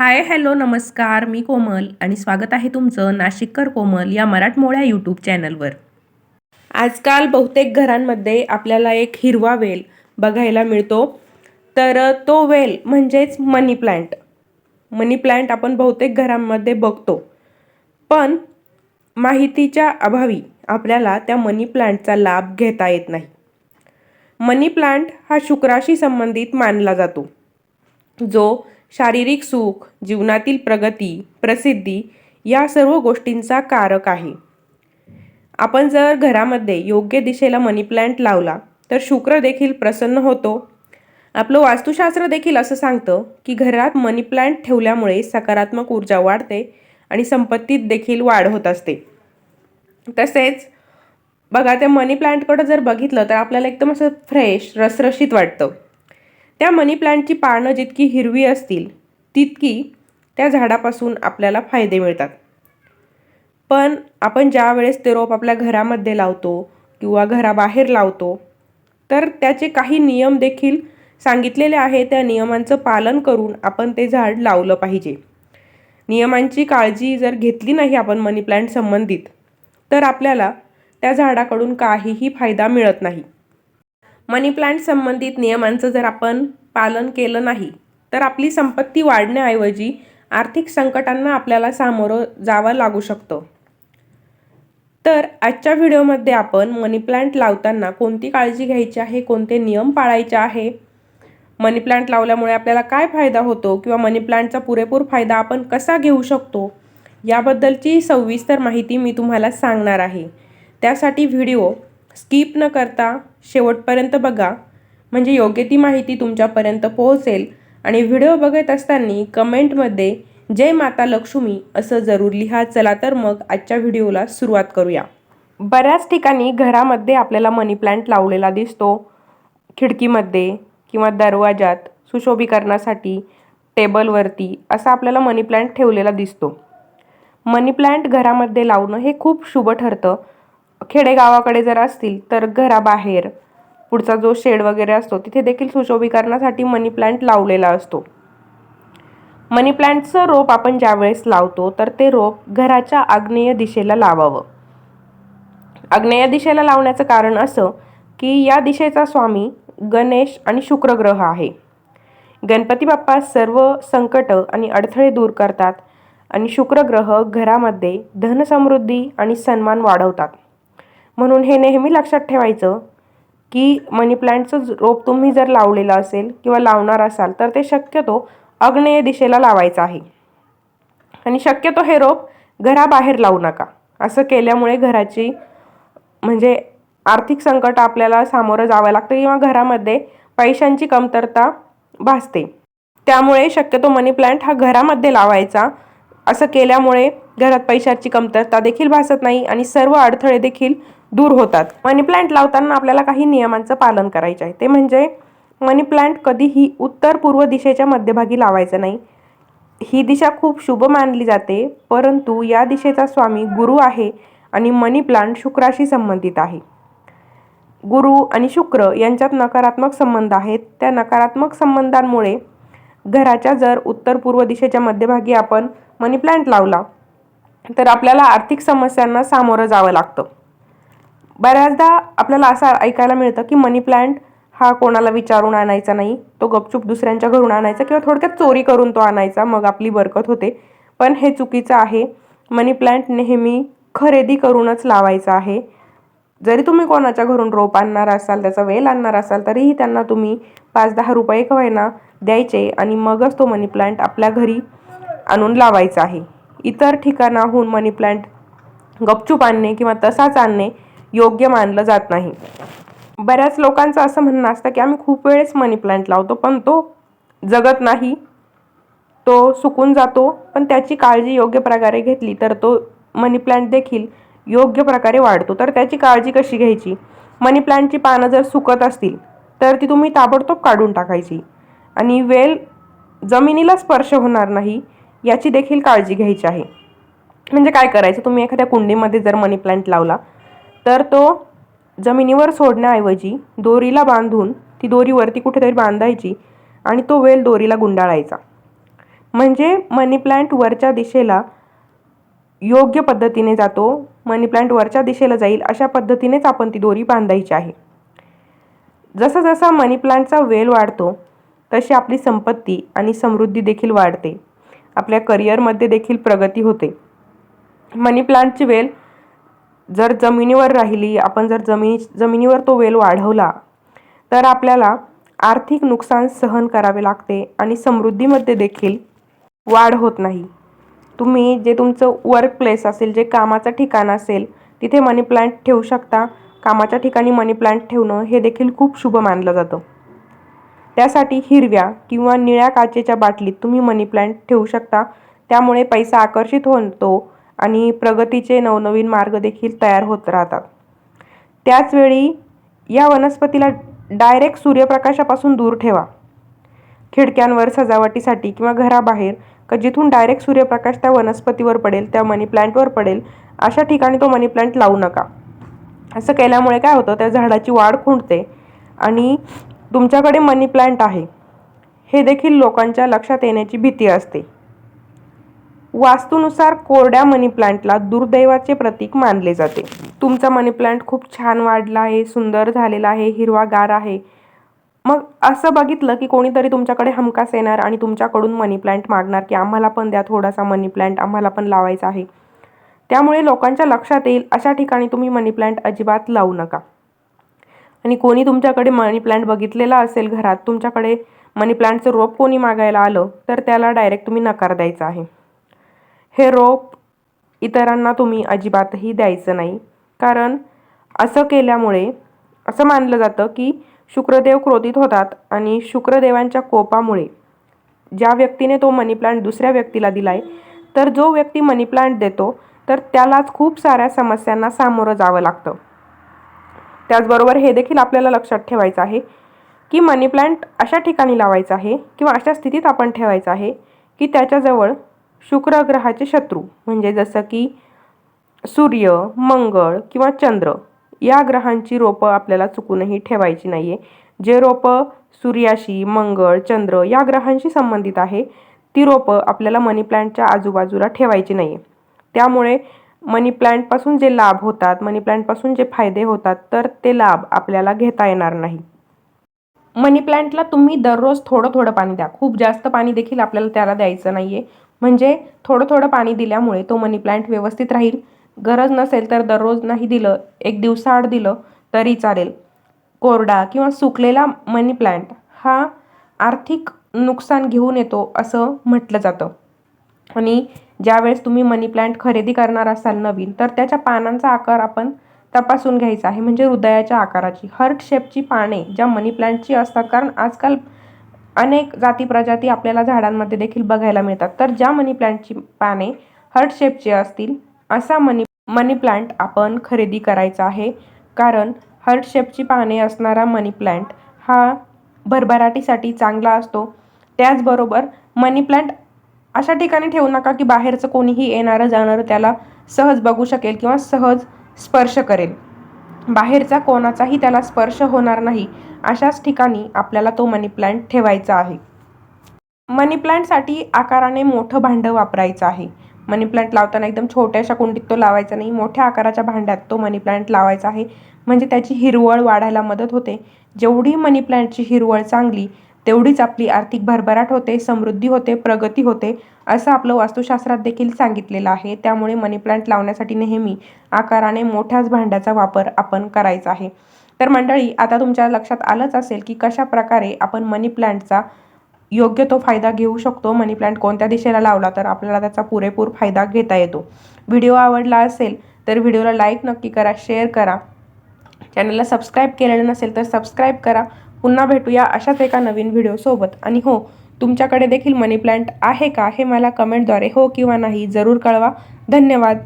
Hi hello नमस्कार. मी कोमल आणि स्वागत आहे तुमचं नाशिककर कोमल या मराठमोळ्या यूट्यूब चॅनलवर. आजकाल बहुतेक घरांमध्ये आपल्याला एक हिरवा वेल बघायला मिळतो. तर तो वेल म्हणजेच मनी प्लांट मनी प्लांट आपण बहुतेक घरांमध्ये बघतो. पण माहितीच्या अभावी आपल्याला त्या मनी प्लांटचा लाभ घेता येत नाही. मनी प्लांट हा शुक्राशी संबंधित मानला जातो. जो शारीरिक सुख जीवनातील प्रगती प्रसिद्धी या सर्व गोष्टींचा कारक आहे. आपण जर घरामध्ये योग्य दिशेला मनी प्लांट लावला तर शुक्र देखील प्रसन्न होतो. आपलं वास्तुशास्त्र देखील असं सांगतं की घरात मनी प्लांट ठेवल्यामुळे सकारात्मक ऊर्जा वाढते आणि संपत्तीत देखील वाढ होत असते. तसेच बघा त्या मनी प्लांटकडं जर बघितलं तर आपल्याला एकदम असं फ्रेश रसरशीत वाटतं. त्या मनी प्लांटची पानं जितकी हिरवी असतील तितकी त्या झाडापासून आपल्याला फायदे मिळतात. पण आपण ज्या वेळेस ते रोप आपल्या घरामध्ये लावतो किंवा घराबाहेर लावतो तर त्याचे काही नियम देखील सांगितलेले आहे त्या नियमांचं पालन करून आपण ते झाड लावलं पाहिजे. नियमांची काळजी जर घेतली नाही आपण मनी प्लांट संबंधित तर आपल्याला त्या झाडाकडून काहीही फायदा मिळत नाही. मनी प्लांट संबंधित नियमांचं जर आपण पालन केलं नाही तर आपली संपत्ती वाढण्याऐवजी आर्थिक संकटांना आपल्याला सामोरं जावं लागू शकतं. तर आजच्या व्हिडिओमध्ये आपण मनी प्लांट लावताना कोणती काळजी घ्यायची आहे कोणते नियम पाळायचे आहे? मनी प्लांट लावल्यामुळे आपल्याला काय फायदा होतो किंवा मनी प्लांटचा पुरेपूर फायदा आपण कसा घेऊ शकतो? याबद्दलची सविस्तर माहिती मी तुम्हाला सांगणार आहे. त्यासाठी व्हिडिओ स्किप न करता शेवटपर्यंत बघा. म्हणजे योग्य ती माहिती तुमच्यापर्यंत पोहोचेल. आणि व्हिडिओ बघत असताना कमेंटमध्ये जय माता लक्ष्मी असं जरूर लिहा. चला तर मग आजच्या व्हिडिओला सुरुवात करूया. बऱ्याच ठिकाणी घरामध्ये आपल्याला मनी प्लांट लावलेला दिसतो. खिडकीमध्ये किंवा दरवाजात सुशोभीकरणासाठी टेबलवरती असा आपल्याला मनी प्लांट ठेवलेला दिसतो. मनी प्लांट घरामध्ये लावणं हे खूप शुभ ठरतं. खेडेगावाकडे जर असतील तर घराबाहेर पुढचा जो शेड वगैरे असतो तिथे देखील सुशोभीकरणासाठी मनी प्लांट लावलेला असतो. मनी प्लांटचं रोप आपण ज्यावेळेस लावतो तर ते रोप घराच्या आग्नेय दिशेला लावावं. आग्नेय दिशेला लावण्याचं कारण असं की या दिशेचा स्वामी गणेश आणि शुक्र ग्रह आहे. गणपती बाप्पा सर्व संकट आणि अडथळे दूर करतात आणि शुक्र ग्रह घरामध्ये धनसमृद्धी आणि सन्मान वाढवतात. म्हणून हे नेहमी लक्षात ठेवायचं की मनी प्लांटचं रोप तुम्ही जर लावलेलं असेल किंवा लावणार असाल तर ते शक्यतो आग्नेय दिशेला लावायचं आहे. आणि शक्यतो हे रोप घराबाहेर लावू नका. असं केल्यामुळे घराची म्हणजे आर्थिक संकट आपल्याला सामोरं जावं लागतं किंवा घरामध्ये पैशांची कमतरता भासते. त्यामुळे शक्यतो मनी प्लांट हा घरामध्ये लावायचा. असं केल्यामुळे घरात पैशाची कमतरता देखील भासत नाही आणि सर्व अडथळे देखील दूर होतात. मनी प्लांट लावताना आपल्याला काही नियमांचं पालन करायचं आहे. ते म्हणजे मनी प्लांट कधीही उत्तर पूर्व दिशेच्या मध्यभागी लावायचं नाही. ही दिशा खूप शुभ मानली जाते परंतु या दिशेचा स्वामी गुरु आहे आणि मनी प्लांट शुक्राशी संबंधित आहे. गुरु आणि शुक्र यांच्यात नकारात्मक संबंध आहेत. त्या नकारात्मक संबंधांमुळे घराच्या जर उत्तर पूर्व दिशेच्या मध्यभागी आपण मनी प्लांट लावला तर आपल्याला आर्थिक समस्यांना सामोरं जावं लागतं. बऱ्याचदा आपल्याला असं ऐकायला मिळतं की मनी प्लांट हा कोणाला विचारून आणायचा नाही तो गपचूप दुसऱ्यांच्या घरून आणायचा किंवा थोडक्यात चोरी करून तो आणायचा मग आपली बरकत होते. पण हे चुकीचं आहे. मनी प्लांट नेहमी खरेदी करूनच लावायचा आहे. जरी तुम्ही कोणाच्या घरून रोप आणणार असाल त्याचा वेल आणणार असाल तरीही त्यांना तुम्ही पाच दहा रुपये कवायना द्यायचे आणि मगच तो मनी प्लांट आपल्या घरी आणून लावायचा आहे. इतर ठिकाणाहून मनी प्लांट गपचूप आणणे किंवा तसाच आणणे योग्य मानलं जात नाही. बऱ्याच लोकांचं असं म्हणणं असतं की आम्ही खूप वेळेस मनी प्लांट लावतो पण तो जगत नाही. तो सुकून जातो पण त्याची काळजी योग्य प्रकारे घेतली तर तो मनी प्लांट देखील योग्य प्रकारे वाढतो. तर त्याची काळजी कशी घ्यायची? मनी प्लांटची पानं जर सुकत असतील तर ती तुम्ही ताबडतोब काढून टाकायची. आणि वेल जमिनीला स्पर्श होणार नाही याची देखील काळजी घ्यायची आहे. म्हणजे काय करायचं? तुम्ही एखाद्या कुंडीमध्ये जर मनी प्लांट लावला तर तो जमिनीवर सोडण्याऐवजी दोरीला बांधून ती दोरी वरती कुठेतरी बांधायची आणि तो वेल दोरीला गुंडाळायचा. म्हणजे मनी प्लांट वरच्या दिशेला योग्य पद्धतीने जातो मनी प्लांट वरच्या दिशेला जाईल अशा पद्धतीनेच आपण ती दोरी बांधायची आहे. जसं जसा मनी प्लांटचा वेल वाढतो तशी आपली संपत्ती आणि समृद्धी देखील वाढते. आपल्या करिअरमध्ये देखील प्रगती होते. मनी प्लांटची वेल जर जमिनीवर राहिली आपण जर जमिनी जमिनीवर तो वेल वाढवला तर आपल्याला आर्थिक नुकसान सहन करावे लागते आणि समृद्धीमध्ये देखील वाढ होत नाही. तुम्ही जे तुमचं वर्क प्लेस असेल जे कामाचं ठिकाण असेल तिथे मनी प्लांट ठेवू शकता. कामाच्या ठिकाणी मनी प्लांट ठेवणं हे देखील खूप शुभ मानलं जातं. त्यासाठी हिरव्या किंवा निळ्या काचेच्या बाटलीत तुम्ही मनी प्लांट ठेवू शकता. त्यामुळे पैसा आकर्षित होतो आणि प्रगतीचे नवनवीन मार्ग देखील तयार होत राहतात. त्याचवेळी या वनस्पतीला डायरेक्ट सूर्यप्रकाशापासून दूर ठेवा. खिडक्यांवर सजावटीसाठी किंवा घराबाहेर का जिथून डायरेक्ट सूर्यप्रकाश त्या वनस्पतीवर पडेल त्या मनी प्लांटवर पडेल अशा ठिकाणी तो मनी प्लांट लावू नका. असं केल्यामुळे काय होतं त्या झाडाची वाढ खुंटते आणि तुमच्याकडे मनी प्लांट आहे. हे देखील लोकांच्या लक्षात येण्याची भीती असते. वास्तूनुसार कोरड्या मनी प्लांटला दुर्दैवाचे प्रतीक मानले जाते. तुमचा मनी प्लांट खूप छान वाढला आहे सुंदर झालेला आहे हिरवागार आहे. मग असं बघितलं की कोणीतरी तुमच्याकडे हमखास येणार आणि तुमच्याकडून मनी प्लांट मागणार की आम्हाला पण द्या थोडासा मनी प्लांट आम्हाला पण लावायचा आहे. त्यामुळे लोकांच्या लक्षात येईल अशा ठिकाणी तुम्ही मनी प्लांट अजिबात लावू नका. आणि कोणी तुमच्याकडे मनी प्लांट बघितलेला असेल घरात तुमच्याकडे मनी प्लांटचं रोप कोणी मागायला आलं तर त्याला डायरेक्ट तुम्ही नकार द्यायचा आहे. हे रोप इतरांना तुम्ही अजिबातही द्यायचं नाही. कारण असं केल्यामुळे असं मानलं जातं की शुक्रदेव क्रोधित होतात आणि शुक्रदेवांच्या कोपामुळे ज्या व्यक्तीने तो मनी प्लांट दुसऱ्या व्यक्तीला दिला आहे तर जो व्यक्ती मनी प्लांट देतो तर त्यालाच खूप साऱ्या समस्यांना सामोरं जावं लागतं. त्याचबरोबर हे देखील आपल्याला लक्षात ठेवायचं आहे की मनी प्लांट अशा ठिकाणी लावायचं आहे किंवा अशा स्थितीत आपण ठेवायचं आहे की त्याच्याजवळ शुक्र ग्रहाचे शत्रू. म्हणजे जसं की सूर्य मंगळ किंवा चंद्र या ग्रहांची रोपं आपल्याला चुकूनही ठेवायची नाही आहे जे रोपं सूर्याशी मंगळ चंद्र या ग्रहांशी संबंधित आहे ती रोपं आपल्याला मनी प्लांटच्या आजूबाजूला ठेवायची नाही आहे त्यामुळे मनी प्लांटपासून जे लाभ होतात मनी प्लांटपासून जे फायदे होतात तर ते लाभ आपल्याला घेता येणार नाही. मनी प्लांटला तुम्ही दररोज थोडं थोडं पाणी द्या. खूप जास्त पाणी देखील आपल्याला त्याला द्यायचं नाही आहे म्हणजे थोडं थोडं पाणी दिल्यामुळे तो मनी प्लांट व्यवस्थित राहील. गरज नसेल तर दररोज नाही दिलं एक दिवसाआड दिलं तरी चालेल. कोरडा किंवा सुकलेला मनी प्लांट हा आर्थिक नुकसान घेऊन येतो असं म्हटलं जातं. आणि ज्यावेळेस तुम्ही मनी प्लांट खरेदी करणार असाल नवीन तर त्याच्या पानांचा आकार आपण तपासून घ्यायचा आहे. म्हणजे हृदयाच्या आकाराची. हर्ट शेपची पाने ज्या मनी प्लांटची असतात. कारण आजकाल अनेक जाती प्रजाती आपल्याला झाडांमध्ये देखील बघायला मिळतात. तर ज्या मनी प्लांटची पाने हर्ट शेपची असतील असा मनी मनी प्लांट आपण खरेदी करायचा आहे. कारण हर्ट शेपची पाने असणारा मनी प्लांट हा भरभराटीसाठी चांगला असतो. त्याचबरोबर मनी प्लांट अशा ठिकाणी ठेवू नका की बाहेरचं कोणीही येणारं जाणारं त्याला सहज बघू शकेल किंवा सहज स्पर्श करेल. बाहेरचा कोणाचाही त्याला स्पर्श होणार नाही अशाच ठिकाणी आपल्याला तो मनी प्लांट ठेवायचा आहे. मनी प्लांटसाठी आकाराने मोठं भांडं वापरायचं आहे. मनी प्लांट लावताना एकदम छोट्याशा कुंडीत तो लावायचा नाही मोठ्या आकाराच्या भांड्यात तो मनी प्लांट लावायचा आहे. म्हणजे त्याची हिरवळ वाढायला मदत होते. जेवढी मनी प्लांटची हिरवळ चांगली तेवढीच आपली आर्थिक भरभराट होते समृद्धी होते प्रगती होते असं आपलं वास्तुशास्त्रात देखील सांगितलेलं आहे. त्यामुळे मनी प्लांट लावण्यासाठी नेहमी आकाराने मोठ्याच भांड्याचा वापर आपण करायचा आहे. तर मंडळी आता तुमच्या लक्षात आलंच असेल की कशा प्रकारे आपण मनी प्लांटचा योग्य तो फायदा घेऊ शकतो. मनी प्लांट कोणत्या दिशेला लावला तर आपल्याला त्याचा पुरेपूर फायदा घेता येतो. व्हिडिओ आवडला असेल तर व्हिडिओला लाईक नक्की करा शेअर करा. चॅनलला सबस्क्राईब केलेलं नसेल तर सबस्क्राईब करा. पुन्हा भेटूया अशाच एका नवीन व्हिडिओसोबत आणि हो तुमच्याकडे देखील मनी प्लांट आहे का हे मला कमेंटद्वारे हो किंवा नाही जरूर कळवा. धन्यवाद.